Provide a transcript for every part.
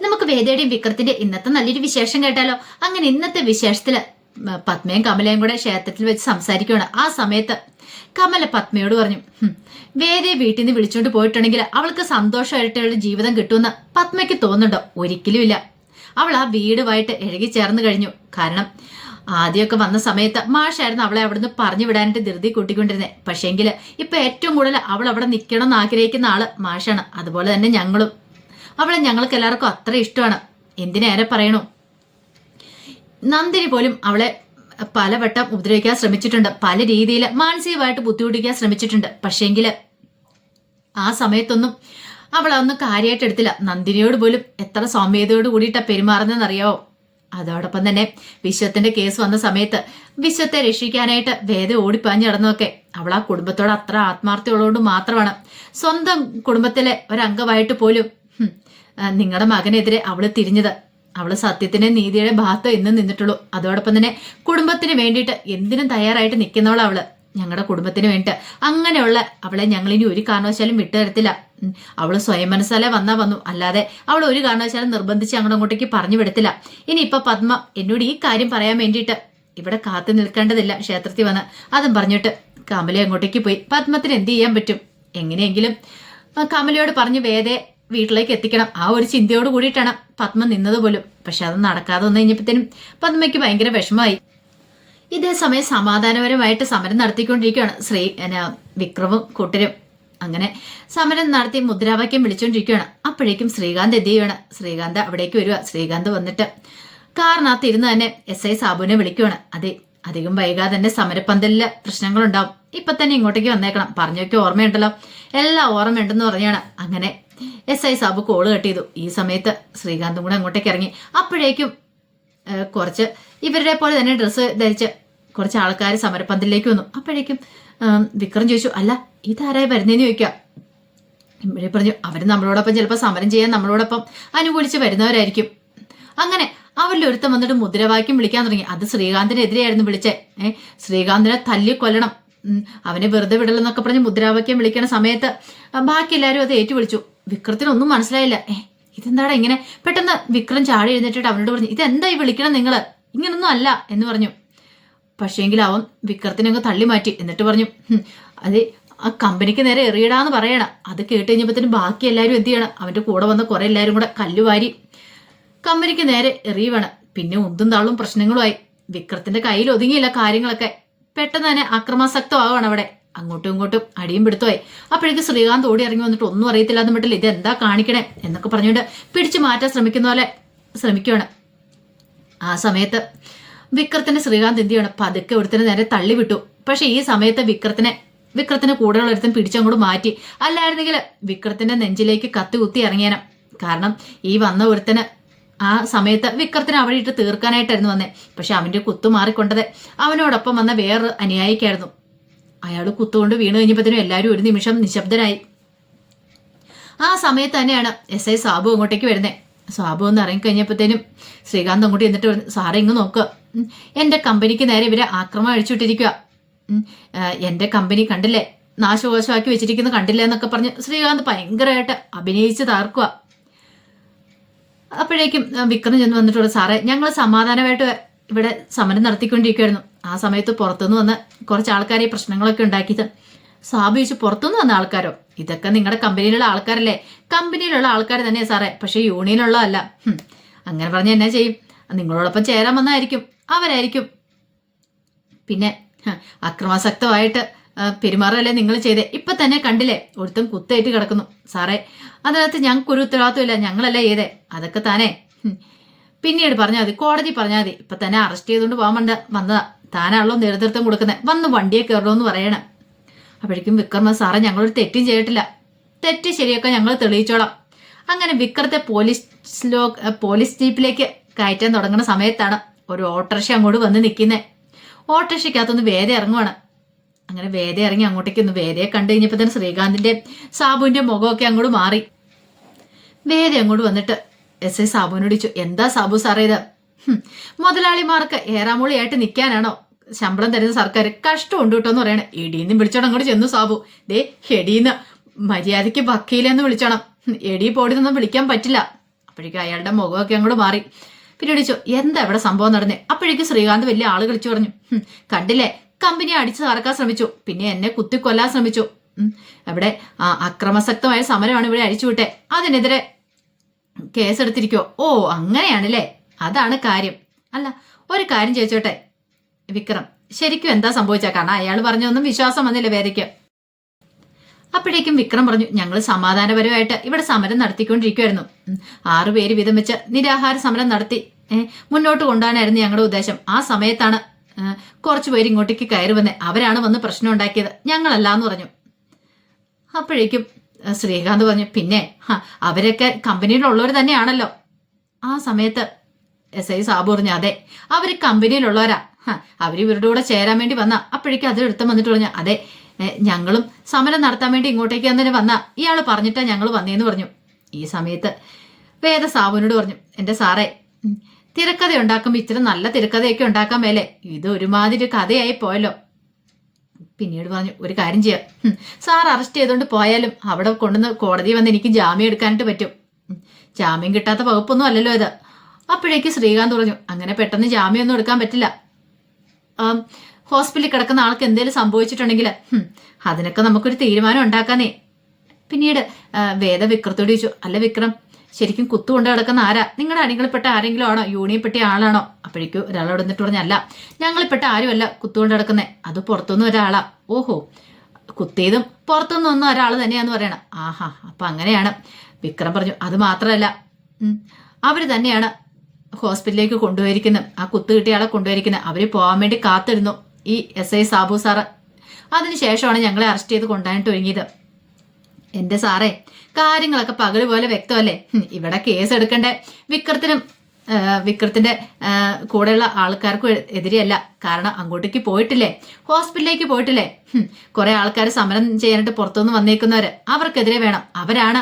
നമുക്ക് വേദയുടെയും വിക്രത്തിന്റെ ഇന്നത്തെ നല്ലൊരു വിശേഷം കേട്ടാലോ? അങ്ങനെ ഇന്നത്തെ വിശേഷത്തിൽ പത്മയും കമലയും കൂടെ ക്ഷേത്രത്തിൽ വെച്ച് സംസാരിക്കുകയാണ്. ആ സമയത്ത് കമല പത്മയോട് പറഞ്ഞു "ഹും, വേദയെ വീട്ടിൽ നിന്ന് വിളിച്ചുകൊണ്ട് പോയിട്ടുണ്ടെങ്കിൽ അവൾക്ക് സന്തോഷമായിട്ടുള്ള ജീവിതം കിട്ടുമെന്ന് പത്മയ്ക്ക് തോന്നുന്നുണ്ടോ? ഒരിക്കലുമില്ല അവൾ ആ വീടുമായിട്ട് ഇഴകി ചേർന്ന് കഴിഞ്ഞു. കാരണം ആദ്യമൊക്കെ വന്ന സമയത്ത് മാഷായിരുന്നു അവളെ അവിടുന്ന് പറഞ്ഞു വിടാനായിട്ട് ധൃതി കൂട്ടിക്കൊണ്ടിരുന്നത് പക്ഷേങ്കിൽ ഇപ്പൊ ഏറ്റവും കൂടുതൽ അവൾ അവിടെ നിൽക്കണം എന്ന് ആഗ്രഹിക്കുന്ന ആൾ മാഷാണ്. അതുപോലെ തന്നെ ഞങ്ങളും. അവളെ ഞങ്ങൾക്ക് എല്ലാവർക്കും അത്ര ഇഷ്ടമാണ്. എന്തിനേറെ പറയണു? നന്ദിനി പോലും അവളെ പലവട്ടം ഉപദ്രവിക്കാൻ ശ്രമിച്ചിട്ടുണ്ട്. പല രീതിയിൽ മാനസികമായിട്ട് ബുദ്ധിമുട്ടിക്കാൻ ശ്രമിച്ചിട്ടുണ്ട്. പക്ഷേങ്കിൽ ആ സമയത്തൊന്നും അവൾ അതൊന്നും കാര്യമായിട്ട് എടുത്തില്ല. നന്ദിനിയോട് പോലും എത്ര സൗമ്യതയോട് കൂടിയിട്ടാ പെരുമാറുന്നതെന്നറിയാവോ? അതോടൊപ്പം തന്നെ വിശ്വത്തിന്റെ കേസ് വന്ന സമയത്ത് വിശ്വത്തെ രക്ഷിക്കാനായിട്ട് വേദ ഓടിപ്പാഞ്ഞ് നടന്നതൊക്കെ അവൾ ആ കുടുംബത്തോട് അത്ര ആത്മാർത്ഥതയുള്ളതുകൊണ്ട് മാത്രമാണ്. സ്വന്തം കുടുംബത്തിലെ ഒരംഗമായിട്ട് പോലും നിങ്ങളുടെ മകനെതിരെ അവൾ തിരിഞ്ഞത്. അവൾ സത്യത്തിന്റെ നീതിയുടെ ഭാഗത്ത് എന്നും നിന്നിട്ടുള്ളൂ. അതോടൊപ്പം തന്നെ കുടുംബത്തിന് വേണ്ടിയിട്ട് എന്തിനും തയ്യാറായിട്ട് നിൽക്കുന്നവളാ അവൾ. ഞങ്ങളുടെ കുടുംബത്തിന് വേണ്ടിയിട്ട് അങ്ങനെയുള്ള അവളെ ഞങ്ങൾ ഇനി ഒരു കാരണവശാലും വിട്ടുതരത്തില്ല. തരത്തില്ല അവൾ സ്വയം മനസ്സാലെ വന്നാ വന്നു. അല്ലാതെ അവൾ ഒരു കാരണവശാലും നിർബന്ധിച്ച് അങ്ങോട്ട് അങ്ങോട്ടേക്ക് പറഞ്ഞു വിടത്തില്ല. ഇനി ഇപ്പൊ പത്മ എന്നോട് ഈ കാര്യം പറയാൻ വേണ്ടിയിട്ട് ഇവിടെ കാത്തു നിൽക്കേണ്ടതില്ല ക്ഷേത്രത്തിൽ വന്ന്. അതും പറഞ്ഞിട്ട് കമല അങ്ങോട്ടേക്ക് പോയി. പത്മത്തിന് എന്ത് ചെയ്യാൻ പറ്റും? എങ്ങനെയെങ്കിലും കമലയോട് പറഞ്ഞു വേദയെ വീട്ടിലേക്ക് എത്തിക്കണം. ആ ഒരു ചിന്തയോട് കൂടിയിട്ടാണ് പത്മ നിന്നത് പോലും. പക്ഷെ അത് നടക്കാതെ വന്നു കഴിഞ്ഞപ്പോഴത്തേനും പത്മയ്ക്ക് ഭയങ്കര വിഷമമായി. ഇതേ സമയം സമാധാനപരമായിട്ട് സമരം നടത്തിക്കൊണ്ടിരിക്കുകയാണ് ശ്രീ എന്നാ, വിക്രമും കൂട്ടരും. അങ്ങനെ സമരം നടത്തി മുദ്രാവാക്യം വിളിച്ചുകൊണ്ടിരിക്കുകയാണ് അപ്പോഴേക്കും ശ്രീകാന്ത് എന്ത് ചെയ്യുകയാണ് ശ്രീകാന്ത് അവിടേക്ക് വരിക. ശ്രീകാന്ത് വന്നിട്ട് കാറിനകത്ത് ഇരുന്ന് തന്നെ എസ് ഐ സാബുവിനെ വിളിക്കുകയാണ് അതെ അധികം വൈകാതെ തന്നെ സമരപ്പന്തലിൽ പ്രശ്നങ്ങളുണ്ടാവും. ഇപ്പൊ തന്നെ ഇങ്ങോട്ടേക്ക് വന്നേക്കണം. പറഞ്ഞൊക്കെ ഓർമ്മയുണ്ടല്ലോ. എല്ലാം ഓർമ്മയുണ്ടെന്ന് പറഞ്ഞാണ്. അങ്ങനെ S I saab call cut ചെയ്തു. ഈ സമയത്ത് ശ്രീകാന്തും കൂടെ അങ്ങോട്ടേക്ക് ഇറങ്ങി. അപ്പോഴേക്കും കുറച്ച് ഇവരുടെ പോലെ തന്നെ ഡ്രസ്സ് ധരിച്ച് കുറച്ച് ആൾക്കാർ സമരപ്പന്തലിലേക്ക് വന്നു. അപ്പോഴേക്കും വിക്രം ചോദിച്ചു അല്ല ഇതാരായി വരുന്നതെന്ന് ചോദിക്കാം? ഇവിടെ പറഞ്ഞു അവർ നമ്മളോടൊപ്പം ചിലപ്പോൾ സമരം ചെയ്യാൻ നമ്മളോടൊപ്പം അനുകൂലിച്ച് വരുന്നവരായിരിക്കും. അങ്ങനെ അവരിൽ ഒരുത്തം വന്നിട്ട് മുദ്രാവാക്യം വിളിക്കാൻ തുടങ്ങി. അത് ശ്രീകാന്തിനെതിരെയായിരുന്നു വിളിച്ചേ. ഏഹ് ശ്രീകാന്തിനെ തല്ലി കൊല്ലണം. അവനെ വെറുതെ വിടലെന്നൊക്കെ പറഞ്ഞ് മുദ്രാവാക്യം വിളിക്കണ സമയത്ത് ബാക്കി എല്ലാവരും അത് ഏറ്റു വിളിച്ചു വിക്രത്തിനൊന്നും മനസ്സിലായില്ല. ഏ ഇതെന്താടാ ഇങ്ങനെ? പെട്ടെന്ന് വിക്രം ചാടി എഴുന്നേറ്റിട്ട് അവനോട് പറഞ്ഞു ഇതെന്തായി വിളിക്കണം നിങ്ങൾ ഇങ്ങനൊന്നും അല്ല എന്ന് പറഞ്ഞു. പക്ഷേങ്കിൽ അവൻ വിക്രത്തിനെ തള്ളി മാറ്റി എന്നിട്ട് പറഞ്ഞു അതെ ആ കമ്പനിക്ക് നേരെ എറിയിടാന്ന് പറയണം. അത് കേട്ട് കഴിഞ്ഞപ്പോഴത്തേനും ബാക്കി എല്ലാവരും എന്ത് ചെയ്യണം? അവന്റെ കൂടെ വന്ന കുറേ എല്ലാവരും കൂടെ കല്ലുവാരി കമ്പനിക്ക് നേരെ എറിയുവാണ്. പിന്നെ ഉന്തും താളും പ്രശ്നങ്ങളുമായി. വിക്രത്തിന്റെ കയ്യിൽ ഒതുങ്ങിയില്ല കാര്യങ്ങളൊക്കെ. പെട്ടെന്ന് തന്നെ അക്രമാസക്തമാവാണ് അവിടെ. അങ്ങോട്ടും ഇങ്ങോട്ടും അടിയും പിടുത്തമായി. അപ്പോഴേക്ക് ശ്രീകാന്ത് ഓടി ഇറങ്ങി വന്നിട്ട് ഒന്നും അറിയത്തില്ല എന്ന് മട്ടില്ല ഇതെന്താ കാണിക്കണേ എന്നൊക്കെ പറഞ്ഞുകൊണ്ട് പിടിച്ചു മാറ്റാൻ ശ്രമിക്കുന്ന പോലെ ശ്രമിക്കുകയാണ് ആ സമയത്ത് വിക്രത്തിന് ശ്രീകാന്ത് എന്ത് ചെയ്യണം? പതുക്കെ ഒരുത്തിന് നേരെ തള്ളി വിട്ടു. പക്ഷെ ഈ സമയത്ത് വിക്രത്തിനെ വിക്രത്തിന് കൂടെയുള്ള ഒരുത്തൻ പിടിച്ചങ്ങോട്ട് മാറ്റി. അല്ലായിരുന്നെങ്കിൽ വിക്രത്തിന്റെ നെഞ്ചിലേക്ക് കത്തി കുത്തി ഇറങ്ങിയണം കാരണം ഈ വന്ന ഒരുത്തന് ആ സമയത്ത് വിക്രത്തിന് അവിടെ ഇട്ട് തീർക്കാനായിട്ടായിരുന്നു വന്നേ. പക്ഷെ അവന്റെ കുത്തു മാറിക്കൊണ്ടത് അവനോടൊപ്പം വന്ന വേറൊരു അനുയായിക്കായിരുന്നു. അയാൾ കുത്തുകൊണ്ട് വീണ് കഴിഞ്ഞപ്പോഴത്തേനും എല്ലാവരും ഒരു നിമിഷം നിശബ്ദനായി ആ സമയത്ത് തന്നെയാണ് എസ് ഐ സാബു അങ്ങോട്ടേക്ക് വരുന്നത് സാബു ഒന്ന് ഇറങ്ങിക്കഴിഞ്ഞപ്പോഴത്തേനും ശ്രീകാന്ത് അങ്ങോട്ട് എന്നിട്ട് പറഞ്ഞു സാറേ ഇങ്ങ് നോക്ക്. എന്റെ കമ്പനിക്ക് നേരെ ഇവരെ ആക്രമണം അഴിച്ചുവിട്ടിരിക്കുക എന്റെ കമ്പനി കണ്ടില്ലേ? നാശകോശമാക്കി വെച്ചിരിക്കുന്നത് കണ്ടില്ലേ? എന്നൊക്കെ പറഞ്ഞ് ശ്രീകാന്ത് ഭയങ്കരമായിട്ട് അഭിനയിച്ച് താർക്കുക അപ്പോഴേക്കും വിക്രം ചെന്ന് വന്നിട്ടുള്ളൂ സാറേ ഞങ്ങൾ സമാധാനമായിട്ട് ഇവിടെ സമരം നടത്തിക്കൊണ്ടിരിക്കുവായിരുന്നു. ആ സമയത്ത് പുറത്തുനിന്ന് വന്ന കുറച്ച് ആൾക്കാരെ പ്രശ്നങ്ങളൊക്കെ ഉണ്ടാക്കിയത്. സാബു ചോദിച്ചു പുറത്തുനിന്ന് വന്ന ആൾക്കാരോ? ഇതൊക്കെ നിങ്ങളുടെ കമ്പനിയിലുള്ള ആൾക്കാരല്ലേ? കമ്പനിയിലുള്ള ആൾക്കാർ തന്നെ സാറേ പക്ഷേ യൂണിയനുള്ള അല്ല. അങ്ങനെ പറഞ്ഞ എന്നാ ചെയ്യും? നിങ്ങളോടൊപ്പം ചേരാൻ വന്നായിരിക്കും അവരായിരിക്കും. പിന്നെ അക്രമാസക്തമായിട്ട് പെരുമാറല്ലേ നിങ്ങൾ ചെയ്തേ? ഇപ്പൊ തന്നെ കണ്ടില്ലേ ഒരുത്തും കുത്തേറ്റ് കിടക്കുന്നു. സാറേ അതിനകത്ത് ഞങ്ങൾക്ക് ഒരു ഉത്തരവാദിത്വമില്ല ഞങ്ങളല്ലേ ചെയ്തേ? അതൊക്കെ താനേ. പിന്നീട് പറഞ്ഞാൽ മതി കോടതി പറഞ്ഞാൽ മതി. ഇപ്പൊ തന്നെ അറസ്റ്റ് ചെയ്തുകൊണ്ട് പോകാൻ വേണ്ട വന്നതാ. താനാണല്ലോ നേതൃത്വം കൊടുക്കുന്നത് വന്ന് വണ്ടിയെ കയറണമെന്ന് പറയണം. അപ്പോഴേക്കും വിക്രമ സാറെ ഞങ്ങളൊരു തെറ്റും ചെയ്തിട്ടില്ല. തെറ്റ് ശരിയൊക്കെ ഞങ്ങൾ തെളിയിച്ചോളാം. അങ്ങനെ വിക്രത്തെ പോലീസ് ലോ പോലീസ് ജീപ്പിലേക്ക് കയറ്റാൻ തുടങ്ങുന്ന സമയത്താണ് ഒരു ഓട്ടോറിക്ഷ അങ്ങോട്ട് വന്ന് നിൽക്കുന്നത് ഓട്ടോറിക്ഷയ്ക്കകത്തൊന്ന് വേദ ഇറങ്ങുവാണ്. അങ്ങനെ വേദ ഇറങ്ങി അങ്ങോട്ടേക്ക് ഒന്ന് വേദയെ കണ്ടു കഴിഞ്ഞപ്പോൾ തന്നെ ശ്രീകാന്തിന്റെ സാബുവിന്റെ മുഖമൊക്കെ അങ്ങോട്ട് മാറി. വേദ അങ്ങോട്ട് വന്നിട്ട് എസ് ഐ സാബുവിനോട് ചോദിച്ചു എന്താ സാബു സാറേ ഇത്? മുതലാളിമാർക്ക് ഏറാമൂളിയായിട്ട് നിൽക്കാനാണോ? ശമ്പളം തരുന്ന സർക്കാർ കഷ്ടമുണ്ട് കേട്ടോ എന്ന് പറയണേ. എടീന്ന് വിളിച്ചോണം അങ്ങോട്ട് ചെന്നു സാബു. ദേ ഹെടീന്ന് മര്യാദയ്ക്ക് വക്കീലെന്ന് വിളിച്ചോണം. എടി പോടിന്നൊന്നും വിളിക്കാൻ പറ്റില്ല. അപ്പോഴേക്കും അയാളുടെ മുഖമൊക്കെ അങ്ങോട്ട് മാറി. പിന്നെ എന്താ ഇവിടെ സംഭവം നടന്നേ? അപ്പോഴേക്കും ശ്രീകാന്ത് വലിയ ആൾ കളിച്ചു പറഞ്ഞു കണ്ടില്ലേ? കമ്പനി അടിച്ചു തറക്കാൻ ശ്രമിച്ചു. പിന്നെ എന്നെ കുത്തിക്കൊല്ലാൻ ശ്രമിച്ചു. അവിടെ അക്രമസക്തമായ സമരമാണ് ഇവിടെ അഴിച്ചുവിട്ടെ. അതിനെതിരെ കേസെടുത്തിരിക്കോ ഓ അങ്ങനെയാണല്ലേ. അതാണ് കാര്യം. അല്ല ഒരു കാര്യം ചോദിച്ചോട്ടെ വിക്രം. ശരിക്കും എന്താ സംഭവിച്ച? കാരണം അയാൾ പറഞ്ഞൊന്നും വിശ്വാസം വന്നില്ല വേദയ്ക്ക്. അപ്പോഴേക്കും വിക്രം പറഞ്ഞു ഞങ്ങൾ സമാധാനപരമായിട്ട് ഇവിടെ സമരം നടത്തിക്കൊണ്ടിരിക്കുമായിരുന്നു ആറുപേര് ആറു പേര് വീതം വെച്ച് നിരാഹാര സമരം നടത്തി. മുന്നോട്ട് കൊണ്ടുപോകാനായിരുന്നു ഞങ്ങളുടെ ഉദ്ദേശം. ആ സമയത്താണ് കുറച്ചു പേര് ഇങ്ങോട്ടേക്ക് കയറി വന്നേ അവരാണ് വന്ന് പ്രശ്നം ഉണ്ടാക്കിയത്. ഞങ്ങളല്ല എന്ന് പറഞ്ഞു. അപ്പോഴേക്കും ശ്രീകാന്ത് പറഞ്ഞു പിന്നെ അവരൊക്കെ കമ്പനിയിലുള്ളവർ തന്നെയാണല്ലോ. ആ സമയത്ത് എസ് ഐ സാബു പറഞ്ഞു അതെ അവർ കമ്പനിയിലുള്ളവരാ. അവർ ഇവരുടെ കൂടെ ചേരാൻ വേണ്ടി വന്ന. അപ്പോഴേക്കും അത് എടുത്ത് വന്നിട്ട് പറഞ്ഞു അതെ ഞങ്ങളും സമരം നടത്താൻ വേണ്ടി ഇങ്ങോട്ടേക്ക് തന്നെ വന്ന. ഇയാൾ പറഞ്ഞിട്ടാ ഞങ്ങൾ വന്നേന്ന് പറഞ്ഞു. ഈ സമയത്ത് വേദ സാബുവിനോട് പറഞ്ഞു എന്റെ സാറേ തിരക്കഥ ഉണ്ടാക്കുമ്പോൾ ഇച്ചിരി നല്ല തിരക്കഥയൊക്കെ ഉണ്ടാക്കാൻ മേലെ. ഇത് ഒരുമാതിരി കഥയായി പോയല്ലോ. പിന്നീട് പറഞ്ഞു ഒരു കാര്യം ചെയ്യാം. സാർ അറസ്റ്റ് ചെയ്തുകൊണ്ട് പോയാലും അവിടെ കൊണ്ടുവന്ന് കോടതി വന്ന് എനിക്ക് ജാമ്യം എടുക്കാനായിട്ട് പറ്റും. ജാമ്യം കിട്ടാത്ത വകുപ്പൊന്നും അല്ലല്ലോ ഇത്. അപ്പോഴേക്ക് ശ്രീകാന്ത് പറഞ്ഞു അങ്ങനെ പെട്ടെന്ന് ജാമ്യമൊന്നും എടുക്കാൻ പറ്റില്ല. ഹോസ്പിറ്റലിൽ കിടക്കുന്ന ആൾക്ക് എന്തെങ്കിലും സംഭവിച്ചിട്ടുണ്ടെങ്കിൽ അതിനൊക്കെ നമുക്കൊരു തീരുമാനം ഉണ്ടാക്കാനേ പിന്നീട് വേദ വിക്രത്തോട് ചോദിച്ചു അല്ല വിക്രം ശരിക്കും കുത്തുകൊണ്ട് കിടക്കുന്ന ആരാ? നിങ്ങളുടെ അണികളിൽപ്പെട്ട ആരെങ്കിലും ആണോ? യൂണിയൻ യൂണിയൻപ്പെട്ട ആളാണോ? അപ്പോഴേക്കും ഒരാളോട് എന്നിട്ട് പറഞ്ഞല്ല ഞങ്ങളിൽപ്പെട്ട ആരുമല്ല കുത്തുകൊണ്ട് കിടക്കുന്നേ. അത് പുറത്തുനിന്ന് ഒരാളാ. ഓഹോ കുത്തിയതും പുറത്തുനിന്ന് വന്ന ഒരാൾ തന്നെയാന്ന് പറയണം. ആഹാ അപ്പൊ അങ്ങനെയാണ്. വിക്രം പറഞ്ഞു അത് മാത്രമല്ല അവർ തന്നെയാണ് ഹോസ്പിറ്റലിലേക്ക് കൊണ്ടുപോയിരിക്കുന്നത് ആ കുത്തു കിട്ടിയ ആളെ കൊണ്ടുപോയിരിക്കുന്നത് അവർ പോകാൻ വേണ്ടി കാത്തിരുന്നു ഈ എസ് ഐ സാബു സാറ്. അതിനുശേഷമാണ് ഞങ്ങളെ അറസ്റ്റ് ചെയ്ത് കൊണ്ടുപോയിട്ട് ഒരുങ്ങിയത്. എന്റെ സാറേ കാര്യങ്ങളൊക്കെ പകൽ പോലെ വ്യക്തമല്ലേ? ഇവിടെ കേസ് എടുക്കണ്ടേ? വിക്രത്തിനും വിക്രത്തിന്റെ കൂടെയുള്ള ആൾക്കാർക്കും എതിരെയല്ല. കാരണം അങ്ങോട്ടേക്ക് പോയിട്ടില്ലേ? ഹോസ്പിറ്റലിലേക്ക് പോയിട്ടില്ലേ? കുറെ ആൾക്കാർ സമരം ചെയ്യാനായിട്ട് പുറത്തുനിന്ന് വന്നേക്കുന്നവര് അവർക്കെതിരെ വേണം. അവരാണ്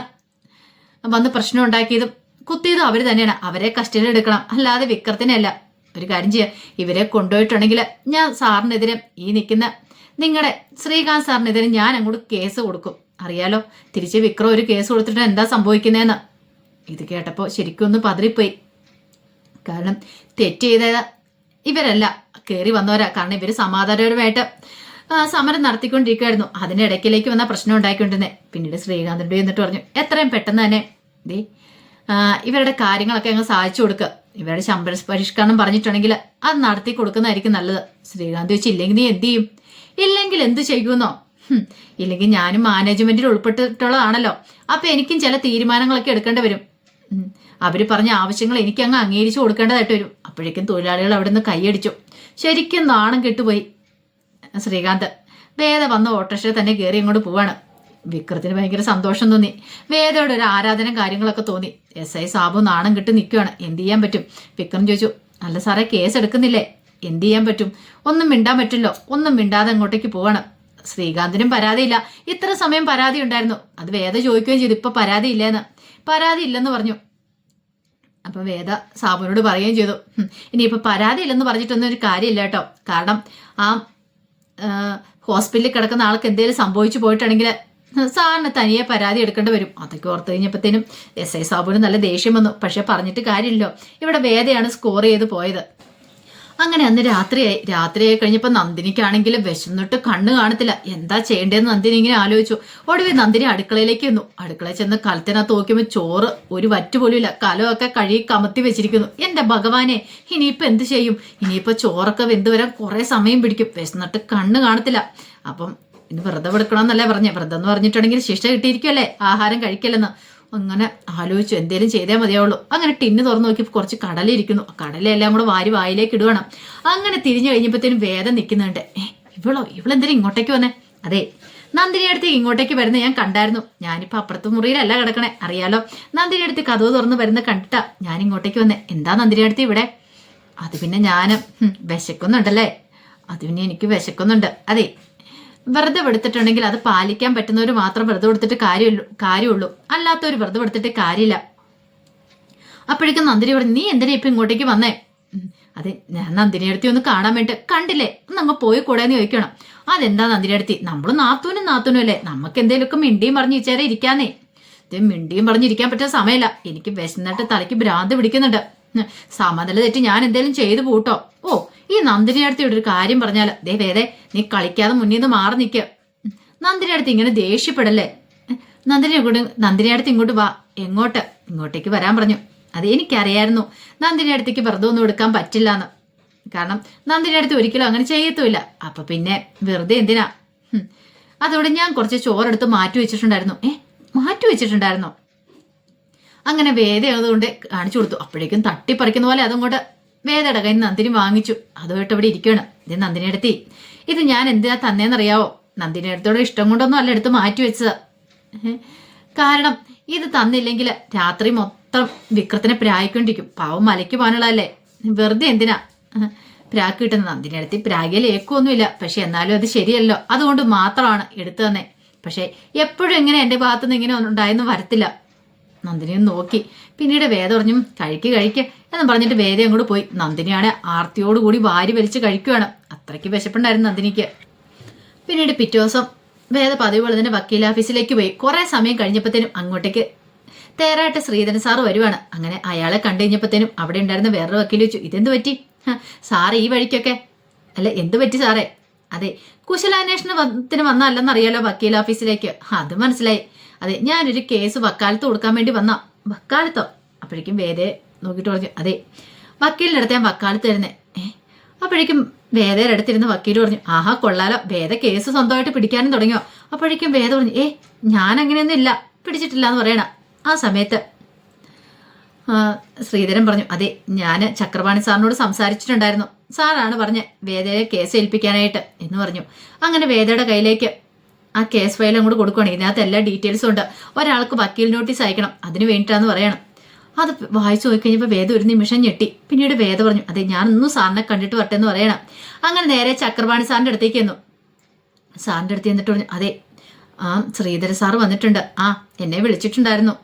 വന്ന് പ്രശ്നം ഉണ്ടാക്കിയതും കുത്തിയതും അവർ തന്നെയാണ്. അവരെ കസ്റ്റഡിയിൽ എടുക്കണം. അല്ലാതെ വിക്രത്തിനെയല്ല ഒരു കാര്യം ചെയ്യാം. ഇവരെ കൊണ്ടുപോയിട്ടുണ്ടെങ്കിൽ ഞാൻ സാറിനെതിരെ ഈ നിൽക്കുന്ന നിങ്ങളുടെ ശ്രീകാന്ത് സാറിനെതിരെ ഞാൻ അങ്ങോട്ട് കേസ് കൊടുക്കും. അറിയാലോ തിരിച്ച് വിക്രം ഒരു കേസ് കൊടുത്തിട്ട് എന്താ സംഭവിക്കുന്നതെന്ന് ഇത് കേട്ടപ്പോൾ ശരിക്കും ഒന്ന് പതറിപ്പോയി കാരണം തെറ്റ് ചെയ്ത ഇവരല്ല കയറി വന്നവരാ. കാരണം ഇവർ സമാധാനപരമായിട്ട് സമരം നടത്തിക്കൊണ്ടിരിക്കുമായിരുന്നു അതിന്റെ ഇടയ്ക്കിലേക്ക് വന്ന പ്രശ്നം ഉണ്ടായിക്കൊണ്ടിരുന്നേ. പിന്നീട് ശ്രീകാന്തിന്റെ എന്നിട്ട് പറഞ്ഞു എത്രയും പെട്ടെന്ന് തന്നെ ദേ ഇവരുടെ കാര്യങ്ങളൊക്കെ അങ്ങ് സാധിച്ചു കൊടുക്കുക ഇവരുടെ ശമ്പള പരിഷ്കരണം പറഞ്ഞിട്ടുണ്ടെങ്കിൽ അത് നടത്തി കൊടുക്കുന്നതായിരിക്കും നല്ലത്. ശ്രീകാന്ത് വെച്ച് ഇല്ലെങ്കിൽ നീ എന്ത് ചെയ്യും? ഇല്ലെങ്കിൽ എന്ത് ചെയ്യുമെന്നോ? ഇല്ലെങ്കിൽ ഞാനും മാനേജ്മെന്റിൽ ഉൾപ്പെട്ടിട്ടുള്ളതാണല്ലോ. അപ്പൊ എനിക്കും ചില തീരുമാനങ്ങളൊക്കെ എടുക്കേണ്ടി വരും. ഉം. അവർ പറഞ്ഞ ആവശ്യങ്ങൾ എനിക്ക് അങ്ങ് അംഗീകരിച്ചു കൊടുക്കേണ്ടതായിട്ട് വരും. അപ്പോഴേക്കും തൊഴിലാളികൾ അവിടെ നിന്ന് കൈയടിച്ചു. ശരിക്കും നാണം കെട്ടുപോയി. ശ്രീകാന്ത് വേദ വന്ന ഓട്ടോറിക്ഷയിൽ തന്നെ കയറി ഇങ്ങോട്ട് പോവാണ്. വിക്രത്തിന് ഭയങ്കര സന്തോഷം തോന്നി. വേദയുടെ ഒരു ആരാധന കാര്യങ്ങളൊക്കെ തോന്നി. എസ് ഐ സാബു നാണം കിട്ടി നിൽക്കുകയാണ് എന്ത് ചെയ്യാൻ പറ്റും? വിക്രം ചോദിച്ചു. അല്ല സാറേ കേസ് എടുക്കുന്നില്ലേ? എന്ത് ചെയ്യാൻ പറ്റും? ഒന്നും മിണ്ടാൻ പറ്റില്ലോ ഒന്നും മിണ്ടാതെ അങ്ങോട്ടേക്ക് പോവാണ്. ശ്രീകാന്തിനും പരാതിയില്ല. ഇത്ര സമയം പരാതി ഉണ്ടായിരുന്നു. അത് വേദ ചോദിക്കുകയും ചെയ്തു. ഇപ്പൊ പരാതി ഇല്ലേന്ന്. പരാതി ഇല്ലെന്ന് പറഞ്ഞു. അപ്പൊ വേദ സാബുനോട് പറയുകയും ചെയ്തു. ഇനി ഇനിയിപ്പോ പരാതി ഇല്ലെന്ന് പറഞ്ഞിട്ടൊന്നും ഒരു കാര്യമില്ല കേട്ടോ. കാരണം ആ ഹോസ്പിറ്റലിൽ കിടക്കുന്ന ആൾക്ക് എന്തെങ്കിലും സംഭവിച്ചു പോയിട്ടുണ്ടെങ്കിൽ സാറിന് തനിയെ പരാതി എടുക്കേണ്ടി വരും. അതൊക്കെ ഓർത്ത് കഴിഞ്ഞപ്പോഴത്തേനും എസ് ഐ സാബുവിന് നല്ല ദേഷ്യം വന്നു. പക്ഷെ പറഞ്ഞിട്ട് കാര്യമില്ലല്ലോ. ഇവിടെ വേദയാണ് സ്കോർ ചെയ്ത് പോയത്. അങ്ങനെ അന്ന് രാത്രിയായി രാത്രിയായി കഴിഞ്ഞപ്പോൾ നന്ദിനിക്കാണെങ്കിൽ വിശന്നിട്ട് കണ്ണു കാണത്തില്ല. എന്താ ചെയ്യേണ്ടതെന്ന് നന്ദിനി ഇങ്ങനെ ആലോചിച്ചു. ഒടുവിൽ നന്ദിനി അടുക്കളയിലേക്ക് വന്നു അടുക്കളയിൽ ചെന്ന് കലത്തിനകത്ത് നോക്കിയപ്പോൾ ചോറ് ഒരു വറ്റ് ഇല്ല. കലമൊക്കെ കഴുകി കമത്തി വെച്ചിരിക്കുന്നു. എന്റെ ഭഗവാനെ ഇനിയിപ്പൊ എന്ത് ചെയ്യും? ഇനിയിപ്പൊ ചോറൊക്കെ വെന്ത് വരാൻ കുറെ സമയം പിടിക്കും. വിശന്നിട്ട് കണ്ണു കാണത്തില്ല. അപ്പം ഇനി വ്രതം എടുക്കണമെന്നല്ലേ പറഞ്ഞേ. വ്രതം എന്ന് പറഞ്ഞിട്ടുണ്ടെങ്കിൽ ശിക്ഷ കിട്ടിയിരിക്കുമല്ലേ ആഹാരം കഴിക്കലെന്ന് അങ്ങനെ ആലോചിച്ചു എന്തേലും ചെയ്തേ മതിയാവുള്ളൂ. അങ്ങനെ ടിന്ന് തുറന്നു നോക്കി കുറച്ച് കടലിരിക്കുന്നു കടലെല്ലാം കൂടെ വാരി വായിലേക്ക് ഇടുവണം അങ്ങനെ തിരിഞ്ഞു കഴിഞ്ഞപ്പോഴത്തേനും വേദം നിൽക്കുന്നുണ്ട്. ഇവളോ? ഇവളെന്തേലും ഇങ്ങോട്ടേക്ക് വന്നേ? അതെ നന്ദിനി അടുത്തേക്ക് ഇങ്ങോട്ടേക്ക് വരുന്ന ഞാൻ കണ്ടായിരുന്നു. ഞാനിപ്പോൾ അപ്പുറത്തെ മുറിയിലല്ല കിടക്കണേ. അറിയാലോ? നന്ദിനി അടുത്ത് കഥവ് തുറന്ന് വരുന്ന കണ്ടിട്ടാ ഞാൻ ഇങ്ങോട്ടേക്ക് വന്നേ. എന്താ നന്ദിനി അടുത്ത് ഇവിടെ? അത് പിന്നെ ഞാനും. വിശക്കുന്നുണ്ടല്ലേ? അത് പിന്നെ എനിക്ക് വിശക്കുന്നുണ്ട്. അതെ വ്രതം എടുത്തിട്ടുണ്ടെങ്കിൽ അത് പാലിക്കാൻ പറ്റുന്നവർ മാത്രം വ്രതം എടുത്തിട്ട് കാര്യമുള്ളൂ കാര്യമുള്ളൂ. അല്ലാത്തവർ വ്രതം എടുത്തിട്ട് കാര്യമില്ല. അപ്പോഴേക്കും നന്ദിനി പറഞ്ഞു നീ എന്തിനാ ഇപ്പൊ ഇങ്ങോട്ടേക്ക് വന്നേ? അതെ ഞാൻ നന്ദിനി അടുത്തി ഒന്ന് കാണാൻ വേണ്ടി കണ്ടില്ലേ? ഒന്ന് പോയി കൂടെന്ന് ചോദിക്കണം. അതെന്താ നന്ദിനി അടുത്തി? നമ്മൾ നാത്തൂനും നാത്തൂനും അല്ലേ? നമുക്ക് എന്തെങ്കിലുമൊക്കെ മിണ്ടിയും പറഞ്ഞു ഇച്ചേരെ ഇരിക്കാന്നേ. ഇത് മിണ്ടിയും പറഞ്ഞിരിക്കാൻ പറ്റുന്ന സമയമല്ല. എനിക്ക് വിശന്നിട്ട് തലയ്ക്ക് ഭ്രാന്ത് പിടിക്കുന്നുണ്ട്. സമനില തെറ്റി ഞാൻ എന്തേലും ചെയ്തു പൂട്ടോ? ഓ ഈ നന്ദിനി അടുത്ത് ഇവിടെ ഒരു കാര്യം പറഞ്ഞാൽ ദേ വേദേ നീ കളിക്കാതെ മുന്നിൽ നിന്ന് മാറി നിൽക്കുക നന്ദിനി അടുത്ത് ഇങ്ങനെ ദേഷ്യപ്പെടല്ലേ? നന്ദിനി ഇങ്ങോട്ട് അടുത്ത് ഇങ്ങോട്ട് വാ. എങ്ങോട്ട്? ഇങ്ങോട്ടേക്ക് വരാൻ പറഞ്ഞു. അത് എനിക്കറിയായിരുന്നു. നന്ദിനി അടുത്തേക്ക് വെറുതെ ഒന്നും എടുക്കാൻ പറ്റില്ല എന്ന് കാരണം നന്ദിനി അടുത്ത് ഒരിക്കലും അങ്ങനെ ചെയ്യത്തുമില്ല. അപ്പൊ പിന്നെ വെറുതെ എന്തിനാ. അതോടെ ഞാൻ കുറച്ച് ചോറെടുത്ത് മാറ്റി വെച്ചിട്ടുണ്ടായിരുന്നു. ഏ മാറ്റി വെച്ചിട്ടുണ്ടായിരുന്നോ? അങ്ങനെ വേദ അതുകൊണ്ട് കാണിച്ചു കൊടുത്തു. അപ്പോഴേക്കും തട്ടിപ്പറിക്കുന്ന പോലെ അതങ്ങോട്ട് വേദയുടെ കയ്യിൽ നന്ദിനി വാങ്ങിച്ചു. അതുമായിട്ട് ഇവിടെ ഇരിക്കുകയാണ്. ഇത് നന്ദിനി എടുത്തി. ഇത് ഞാൻ എന്തിനാ തന്നേന്നറിയാവോ? നന്ദിനി എടുത്തോടെ ഇഷ്ടം കൊണ്ടൊന്നും അല്ല എടുത്ത് മാറ്റി വെച്ചത്. കാരണം ഇത് തന്നില്ലെങ്കിൽ രാത്രി മൊത്തം വിക്രത്തിനെ പ്രായിക്കൊണ്ടിരിക്കും. പാവം മലയ്ക്ക് പോകാനുള്ളതല്ലേ? വെറുതെ എന്തിനാ? പ്രാക്ക് കിട്ടുന്ന നന്ദിനി എടുത്തി. പ്രാഗിയിൽ ഏക്കൊന്നുമില്ല പക്ഷെ എന്നാലും അത് ശരിയല്ലോ. അതുകൊണ്ട് മാത്രമാണ് എടുത്തു തന്നെ. പക്ഷെ എപ്പോഴും ഇങ്ങനെ എന്റെ ഭാഗത്തുനിന്ന് ഇങ്ങനെ ഉണ്ടായെന്ന് വരത്തില്ല. നന്ദിനിയും നോക്കി. പിന്നീട് വേദ പറഞ്ഞു കഴിക്ക് കഴിക്ക്. എന്ന് പറഞ്ഞിട്ട് വേദ അങ്ങോട്ട് പോയി. നന്ദിനിയാണ് ആർത്തിയോടുകൂടി വാരി വലിച്ച് കഴിക്കുവാണ്. അത്രയ്ക്ക് വിശപ്പുണ്ടായിരുന്നു നന്ദിനിക്ക്. പിന്നീട് പിറ്റേ ദിവസം വേദ പതിവ് പോലെ തന്നെ വക്കീൽ ഓഫീസിലേക്ക് പോയി. കുറേ സമയം കഴിഞ്ഞപ്പോഴത്തേനും അങ്ങോട്ടേക്ക് തേരായിട്ട് ശ്രീധരൻ സാറ് വരുവാണ്. അങ്ങനെ അയാളെ കണ്ടു കഴിഞ്ഞപ്പോഴത്തേനും അവിടെ ഉണ്ടായിരുന്ന വേറൊരു വക്കീൽ ചോദിച്ചു ഇതെന്ത് പറ്റി? "ഹ, സാറ് ഈ വഴിക്കൊക്കെ. അല്ല എന്ത് പറ്റി സാറേ? അതെ കുശലാന്വേഷണത്തിന് വന്നല്ലെന്നറിയാലോ വക്കീൽ ഓഫീസിലേക്ക്. അത് മനസ്സിലായി. അതെ ഞാനൊരു കേസ് വക്കാലത്ത് കൊടുക്കാൻ വേണ്ടി വന്ന. വക്കാലത്തോ? അപ്പോഴേക്കും വേദയെ നോക്കിയിട്ട് പറഞ്ഞു അതെ വക്കീലിന്റെ അടുത്ത് ഞാൻ വക്കാലത്ത് തരുന്നേ. അപ്പോഴേക്കും വേദയുടെ അടുത്തിരുന്ന് വക്കീൽ പറഞ്ഞു ആഹാ കൊള്ളാലോ. വേദ കേസ് സ്വന്തമായിട്ട് പിടിക്കാനും തുടങ്ങിയോ? അപ്പോഴേക്കും വേദ പറഞ്ഞു ഏ ഞാൻ അങ്ങനെയൊന്നും ഇല്ല. പിടിച്ചിട്ടില്ല എന്ന് പറയണ. ആ സമയത്ത് ശ്രീധരൻ പറഞ്ഞു അതെ ഞാൻ ചക്രപാണി സാറിനോട് സംസാരിച്ചിട്ടുണ്ടായിരുന്നു. സാറാണ് പറഞ്ഞ വേദയെ കേസ് ഏൽപ്പിക്കാനായിട്ട് എന്ന് പറഞ്ഞു. അങ്ങനെ വേദയുടെ കയ്യിലേക്ക് ആ കേസ് ഫയൽ അങ്ങോട്ട് കൊടുക്കുകയാണ് ഇതിനകത്ത് എല്ലാ ഡീറ്റെയിൽസും ഉണ്ട്. ഒരാൾക്ക് വക്കീൽ നോട്ടീസ് അയക്കണം. അതിന് വേണ്ടിയിട്ടാന്ന് പറയണം. അത് വായിച്ചു നോക്കിക്കഴിഞ്ഞപ്പോൾ വേദ ഒരു നിമിഷം ഞെട്ടി. പിന്നീട് വേദ പറഞ്ഞു അതെ ഞാൻ ഞാനൊന്നും സാറിനെ കണ്ടിട്ട് വരട്ടെ എന്ന് പറയണം. അങ്ങനെ നേരെ ചക്രപാണി സാറിന്റെ അടുത്തേക്ക് എന്നു സാറിന്റെ അടുത്ത് എന്നിട്ട് പറഞ്ഞു അതെ ആ ശ്രീധര സാറ് വന്നിട്ടുണ്ട്. ആ എന്നെ വിളിച്ചിട്ടുണ്ടായിരുന്നു.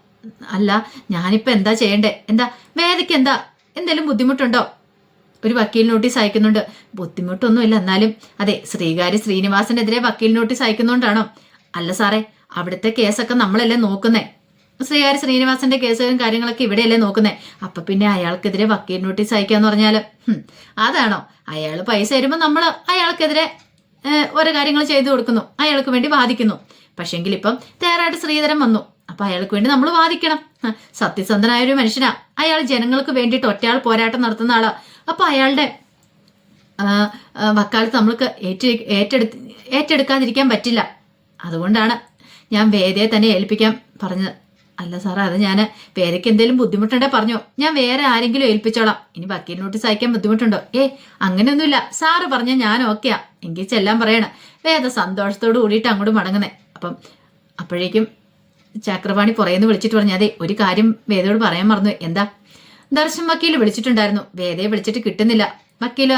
അല്ല ഞാനിപ്പോൾ എന്താ ചെയ്യണ്ടേ? എന്താ വേദയ്ക്ക് എന്താ? എന്തെങ്കിലും ബുദ്ധിമുട്ടുണ്ടോ? ഒരു വക്കീൽ നോട്ടീസ് അയക്കുന്നുണ്ട്. ബുദ്ധിമുട്ടൊന്നുമില്ല. എന്നാലും അതെ ശ്രീകാരി ശ്രീനിവാസനെതിരെ വക്കീൽ നോട്ടീസ് അയക്കുന്നോണ്ടാണോ? അല്ല സാറേ അവിടുത്തെ കേസൊക്കെ നമ്മളല്ലേ നോക്കുന്നേ? ശ്രീകാരി ശ്രീനിവാസന്റെ കേസുകളും കാര്യങ്ങളൊക്കെ ഇവിടെയല്ലേ നോക്കുന്നേ? അപ്പൊ പിന്നെ അയാൾക്കെതിരെ വക്കീൽ നോട്ടീസ് അയക്കാന്ന് പറഞ്ഞാൽ അതാണോ? അയാൾ പൈസ തരുമ്പോൾ നമ്മൾ അയാൾക്കെതിരെ ഓരോ കാര്യങ്ങൾ ചെയ്തു കൊടുക്കുന്നു. അയാൾക്ക് വേണ്ടി വാദിക്കുന്നു. പക്ഷെങ്കിൽ ഇപ്പം തയ്യാറായിട്ട് ശ്രീധരൻ വന്നു. അപ്പൊ അയാൾക്ക് വേണ്ടി നമ്മൾ വാദിക്കണം. സത്യസന്ധനായ ഒരു മനുഷ്യനാ. അയാൾ ജനങ്ങൾക്ക് വേണ്ടിയിട്ട് ഒറ്റയാൾ പോരാട്ടം നടത്തുന്ന ആളാ. അപ്പൊ അയാളുടെ വക്കാലത്ത് നമ്മൾക്ക് ഏറ്റെ ഏറ്റെടുത്ത് ഏറ്റെടുക്കാതിരിക്കാൻ പറ്റില്ല. അതുകൊണ്ടാണ് ഞാൻ വേദയെ തന്നെ ഏൽപ്പിക്കാൻ പറഞ്ഞത്. അല്ല സാറേ അത് ഞാൻ വേദയ്ക്ക് എന്തെങ്കിലും ബുദ്ധിമുട്ടുണ്ടേ പറഞ്ഞോ. ഞാൻ വേറെ ആരെങ്കിലും ഏൽപ്പിച്ചോളാം. ഇനി വക്കീൽ നോട്ടീസ് അയക്കാൻ ബുദ്ധിമുട്ടുണ്ടോ? ഏ അങ്ങനെയൊന്നുമില്ല. സാറ് പറഞ്ഞ ഞാൻ ഓക്കെയാ. എങ്കിൽ ചെല്ലാൻ പറയണം. വേദ സന്തോഷത്തോട് കൂടിയിട്ട് അങ്ങോട്ട് മടങ്ങുന്നേ. അപ്പം അപ്പോഴേക്കും ചക്രപാണി പുറയെന്ന് വിളിച്ചിട്ട് പറഞ്ഞു അതെ ഒരു കാര്യം വേദയോട് പറയാൻ മറന്നു എന്താ? ദർശൻ വക്കീൽ വിളിച്ചിട്ടുണ്ടായിരുന്നു. വേദയെ വിളിച്ചിട്ട് കിട്ടുന്നില്ല. വക്കീൽ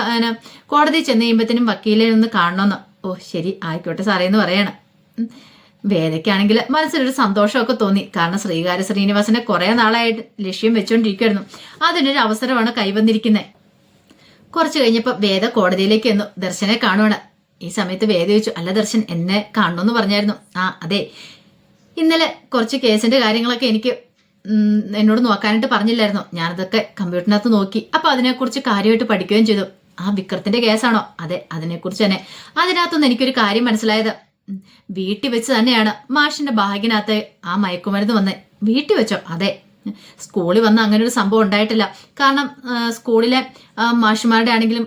കോടതി ചെന്ന് കഴിയുമ്പോഴത്തേനും വക്കീലെ ഒന്ന് കാണണമെന്ന് ഓ ശരി ആയിക്കോട്ടെ സാറേ എന്ന് പറയണം. വേദയ്ക്കാണെങ്കിൽ മനസ്സിലൊരു സന്തോഷമൊക്കെ തോന്നി. കാരണം ശ്രീകാര്യ ശ്രീനിവാസനെ കുറെ നാളായിട്ട് ലക്ഷ്യം വെച്ചുകൊണ്ടിരിക്കുമായിരുന്നു അതിനൊരു അവസരമാണ് കൈവന്നിരിക്കുന്നത് കുറച്ച് കഴിഞ്ഞപ്പോൾ വേദ കോടതിയിലേക്ക് എന്നു ദർശനെ കാണുവാണ്. ഈ സമയത്ത് വേദ ചോദിച്ചു അല്ല ദർശൻ എന്നെ കാണണമെന്ന് പറഞ്ഞായിരുന്നു. ആ അതെ. ഇന്നലെ കുറച്ച് കേസിന്റെ കാര്യങ്ങളൊക്കെ എനിക്ക് എന്നോട് നോക്കാനായിട്ട് പറഞ്ഞില്ലായിരുന്നു. ഞാനതൊക്കെ കമ്പ്യൂട്ടറിനകത്ത് നോക്കി. അപ്പൊ അതിനെക്കുറിച്ച് കാര്യമായിട്ട് പഠിക്കുകയും ചെയ്തു. ആ വിക്രത്തിന്റെ കേസാണോ? അതെ അതിനെക്കുറിച്ച് തന്നെ. അതിനകത്തുനിന്ന് എനിക്കൊരു കാര്യം മനസ്സിലായത്. വീട്ടിൽ വെച്ച് തന്നെയാണ് മാഷിന്റെ ബാഗിനകത്ത് ആ മയക്കുമരുന്ന് വന്നേ. വീട്ടിൽ വെച്ചോ? അതെ. സ്കൂളിൽ വന്ന അങ്ങനെ ഒരു സംഭവം ഉണ്ടായിട്ടില്ല. കാരണം സ്കൂളിലെ മാഷുമാരുടെ ആണെങ്കിലും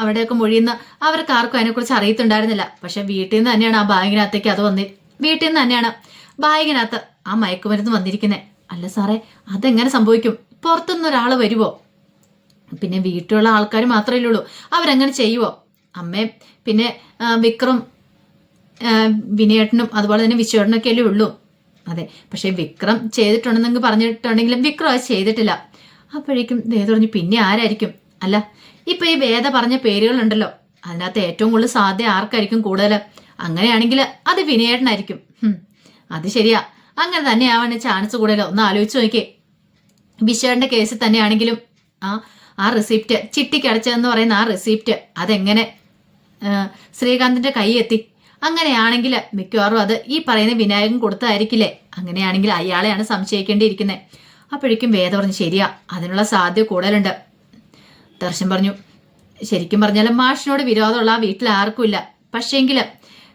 അവിടെയൊക്കെ മൊഴിയുന്ന അവർക്ക് ആർക്കും അതിനെക്കുറിച്ച് അറിയത്തുണ്ടായിരുന്നില്ല. പക്ഷെ വീട്ടിൽ നിന്ന് തന്നെയാണ് ആ ബാഗിനകത്തേക്ക് അത് വന്നി. വീട്ടിൽ നിന്ന് തന്നെയാണ് ബാഗിനകത്ത് ആ മയക്കുമരുന്ന് വന്നിരിക്കുന്നത് അല്ല സാറേ അതെങ്ങനെ സംഭവിക്കും? പുറത്തുനിന്ന് ഒരാൾ വരുവോ? പിന്നെ വീട്ടിലുള്ള ആൾക്കാർ മാത്രമേ ഉള്ളൂ. അവരങ്ങനെ ചെയ്യുമോ അമ്മേ പിന്നെ വിക്രം വിനയേട്ടനും അതുപോലെ തന്നെ വിശ്വേട്ടനൊക്കെ അല്ലേ ഉള്ളൂ. അതെ പക്ഷേ വിക്രം ചെയ്തിട്ടുണ്ടെന്നെങ്കിൽ പറഞ്ഞിട്ടുണ്ടെങ്കിലും വിക്രം അത് ചെയ്തിട്ടില്ല. അപ്പോഴേക്കും വേദ പറഞ്ഞു പിന്നെ ആരായിരിക്കും? അല്ല ഇപ്പൊ ഈ വേദ പറഞ്ഞ പേരുകളുണ്ടല്ലോ. അതിനകത്ത് ഏറ്റവും കൂടുതൽ സാധ്യത ആർക്കായിരിക്കും കൂടുതൽ അങ്ങനെയാണെങ്കിൽ അത് വിനയേട്ടനായിരിക്കും. അത് ശരിയാ. അങ്ങനെ തന്നെയാവാൻ ചാൻസ് കൂടുതലോ ഒന്ന് ആലോചിച്ച് നോക്കിയേ. ബിഷേറിന്റെ കേസിൽ തന്നെയാണെങ്കിലും ആ ആ റിസിപ്റ്റ് ചിട്ടിക്കടച്ചതെന്ന് പറയുന്ന ആ റിസിപ്റ്റ് അതെങ്ങനെ ശ്രീകാന്തിന്റെ കൈ എത്തി അങ്ങനെയാണെങ്കിൽ മിക്കവാറും അത് ഈ പറയുന്ന വിനായകൻ കൊടുത്തതായിരിക്കില്ലേ? അങ്ങനെയാണെങ്കിൽ അയാളെയാണ് സംശയിക്കേണ്ടിയിരിക്കുന്നത് അപ്പോഴേക്കും വേദ പറഞ്ഞു ശരിയാ അതിനുള്ള സാധ്യത കൂടുതലുണ്ട്. ദർശൻ പറഞ്ഞു ശരിക്കും പറഞ്ഞാൽ മാഷിനോട് വിരോധമുള്ള ആ വീട്ടിൽ ആർക്കുമില്ല പക്ഷേങ്കിൽ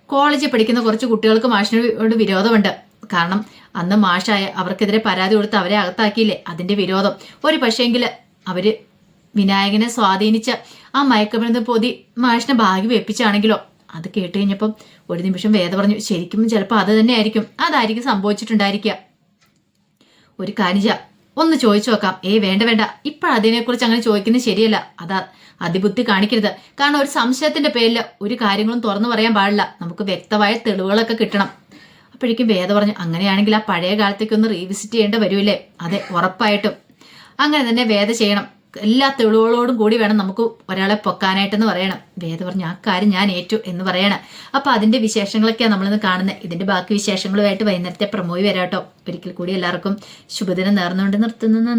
കോളേജിൽ പഠിക്കുന്ന കുറച്ച് കുട്ടികൾക്ക് മാഷിനോട് വിരോധമുണ്ട്. കാരണം അന്ന് മാഷായ അവർക്കെതിരെ പരാതി കൊടുത്ത് അവരെ അകത്താക്കിയില്ലേ? അതിന്റെ വിരോധം. ഒരു പക്ഷേങ്കിൽ അവർ വിനായകനെ സ്വാധീനിച്ച ആ മയക്കമരുന്ന് പൊതി മാഷിനെ ഭാഗ്യ വെപ്പിച്ചാണെങ്കിലോ അത് കേട്ട് കഴിഞ്ഞപ്പം ഒരു നിമിഷം വേദ പറഞ്ഞു ശരിക്കും ചിലപ്പോൾ അത് തന്നെ ആയിരിക്കും അതായിരിക്കും സംഭവിച്ചിട്ടുണ്ടായിരിക്കുക. ഒരു കാര്യം ഒന്ന് ചോദിച്ചു നോക്കാം. ഏ വേണ്ട വേണ്ട. ഇപ്പോൾ അതിനെക്കുറിച്ച് അങ്ങനെ ചോദിക്കുന്നത് ശരിയല്ല. അതാ അതിബുദ്ധി കാണിക്കരുത്. കാരണം ഒരു സംശയത്തിന്റെ പേരിൽ ഒരു കാര്യങ്ങളും തുറന്നു പറയാൻ പാടില്ല. നമുക്ക് വ്യക്തമായ തെളിവുകളൊക്കെ കിട്ടണം. അപ്പോഴേക്കും വേദ പറഞ്ഞു അങ്ങനെയാണെങ്കിൽ ആ പഴയ കാലത്തേക്ക് ഒന്ന് റീവിസിറ്റ് ചെയ്യേണ്ട വരുമല്ലേ? അതെ ഉറപ്പായിട്ടും. അങ്ങനെ തന്നെ വേദ ചെയ്യണം. എല്ലാ തെളിവുകളോടും കൂടി വേണം നമുക്ക് ഒരാളെ പൊക്കാനായിട്ടെന്ന് പറയണം. വേദ പറഞ്ഞു ആ കാര്യം ഞാൻ ഏറ്റു എന്ന് പറയണം. അപ്പൊ അതിന്റെ വിശേഷങ്ങളൊക്കെയാണ് നമ്മളിന്ന് കാണുന്നത് ഇതിന്റെ ബാക്കി വിശേഷങ്ങളുമായിട്ട് വൈകുന്നേരത്തെ പ്രമോയി വരാട്ടോ. ഒരിക്കൽ കൂടി എല്ലാവർക്കും ശുഭദിനം നേർന്നുകൊണ്ട് നിർത്തുന്നു. നന്ദി.